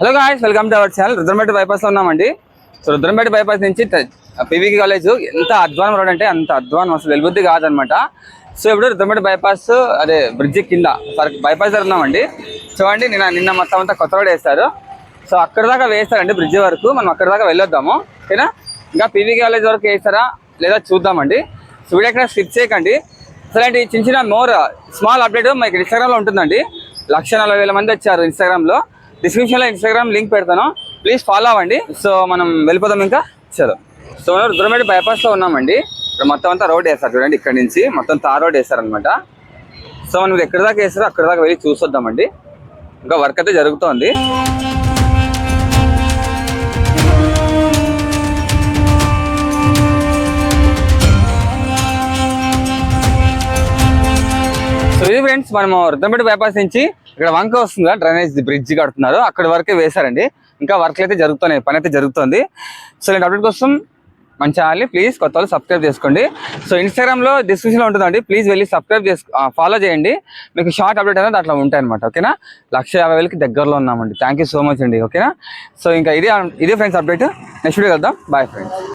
Hello guys welcome to our channel Rudrampeta బైపాస్లో ఉన్నామండి. So Rudrampet bypass నుంచి పీవీకి college ఎంత అధ్వానం road అంటే అంత అధ్వానం అసలు వెలుబుద్ధి కాదనమాట. సో ఇప్పుడు రుద్రంపేట బైపాస్ అదే బ్రిడ్జ్ కింద బైపాస్ దగ్గర ఉన్నామండి. చూడండి నిన్న నిన్న మొత్తం అంతా కొత్త రోడ్ వేస్తారు. సో అక్కడ దాకా వేస్తారండి బ్రిడ్జ్ వరకు మనం అక్కడ దాకా వెళ్ళొద్దాము. ఓకేనా? ఇంకా పీవీ కాలేజ్ వరకు వేస్తారా లేదా చూద్దామండి. సో వీడియో ఎక్కడ స్కిప్ చేయకండి. ఇలాంటి చిన్న చిన్న మోర్ స్మాల్ అప్డేట్ మాకు ఇన్స్టాగ్రామ్లో ఉంటుందండి. లక్ష నలభై వేల మంది వచ్చారు ఇన్స్టాగ్రామ్లో డిస్క్రిప్షన్లో ఇన్స్టాగ్రామ్ లింక్ పెడతాను. ప్లీజ్ ఫాలో అవ్వండి. సో మనం వెళ్ళిపోదాం ఇంకా. చలో. సో మనం రుద్రమేడి బైపాస్లో ఉన్నామండి. ఇక్కడ మొత్తం అంతా రోడ్ వేస్తారు చూడండి ఇక్కడ నుంచి. మొత్తం తార్ రోడ్ వేస్తారనమాట సో మనం ఎక్కడ ఎక్కడి దాకా వేస్తారో అక్కడ దాకా వెళ్ళి చూసొద్దామండి. ఇంకా వర్క్ అయితే జరుగుతోంది. సో ఇది ఫ్రెండ్స్ మనము రుద్దంపేట బైపాస్ నుంచి ఇక్కడ వంక వస్తుంది కదా డ్రైనేజ్ బ్రిడ్జ్ కడుతున్నారు. అక్కడ వరకే వేశారండి. ఇంకా వర్క్లు అయితే జరుగుతున్నాయి పని అయితే జరుగుతుంది. సో నేను అప్డేట్ కోసం మంచి ఛానల్ని ప్లీజ్ కొత్త వాళ్ళు సబ్స్క్రైబ్ చేసుకోండి. సో ఇన్స్టాగ్రామ్లో డిస్క్రిప్షన్లో ఉంటుందండి. ప్లీజ్ వెళ్ళి సబ్స్క్రైబ్ చేసు ఫాలో చేయండి. మీకు షార్ట్ అప్డేట్ అనేది అట్లా ఉంటాయి అనమాట ఓకేనా లక్ష యాభై వేలకి దగ్గరలో ఉన్నామండి. థ్యాంక్ యూ సో మచ్ అండి ఓకేనా సో ఇంకా ఇది ఇదే ఫ్రెండ్స్ అప్డేట్ నెక్స్ట్ వీడియో వెళ్దాం బాయ్ ఫ్రెండ్స్